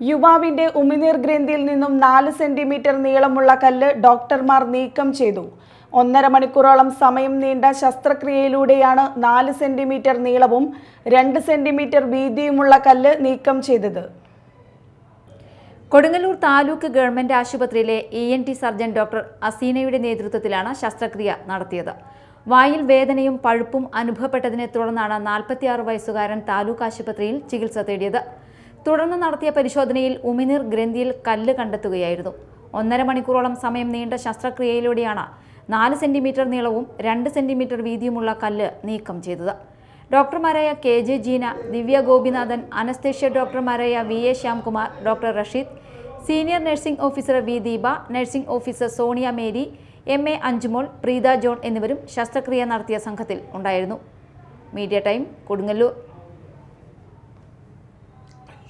യുവാവിന്റെ ഉമിനീർ ഗ്രന്ഥിയിൽ നിന്നും നാല് സെന്റിമീറ്റർ നീളമുള്ള കല്ല് ഡോക്ടർമാർ നീക്കം ചെയ്തു. ഒന്നര മണിക്കൂറോളം സമയം നീണ്ട ശസ്ത്രക്രിയയിലൂടെയാണ് നാല് സെന്റിമീറ്റർ നീളവും രണ്ട് സെന്റിമീറ്റർ വീതിയുമുള്ള കല്ല് നീക്കം ചെയ്തത്. കൊടുങ്ങല്ലൂർ താലൂക്ക് ഗവൺമെന്റ് ആശുപത്രിയിലെ E N T surgeon doctor അസീനയുടെ നേതൃത്വത്തിലാണ് ശസ്ത്രക്രിയ നടത്തിയത്. വായിൽ വേദനയും പഴുപ്പും അനുഭവപ്പെട്ടതിനെ തുടർന്നാണ് നാൽപ്പത്തിയാറ് വയസ്സുകാരൻ താലൂക്ക് ആശുപത്രിയിൽ ചികിത്സ തേടിയത്. തുടർന്ന് നടത്തിയ പരിശോധനയിൽ ഉമിനീർ ഗ്രന്ഥിയിൽ കല്ല് കണ്ടെത്തുകയായിരുന്നു. ഒന്നര മണിക്കൂറോളം സമയം നീണ്ട ശസ്ത്രക്രിയയിലൂടെയാണ് നാല് സെന്റിമീറ്റർ നീളവും രണ്ട് സെന്റിമീറ്റർ വീതിയുമുള്ള കല്ല് നീക്കം ചെയ്തത്. ഡോക്ടർമാരായ K J Jeena Divya Gopinathan anaesthesia ഡോക്ടർമാരായ V A Shyamkumar doctor Rasheed senior nursing officer V Deepa nursing officer Sonia Mary M A Anjumol Preetha John എന്നിവരും ശസ്ത്രക്രിയ നടത്തിയ സംഘത്തിൽ ഉണ്ടായിരുന്നു. Media time Kodungallur.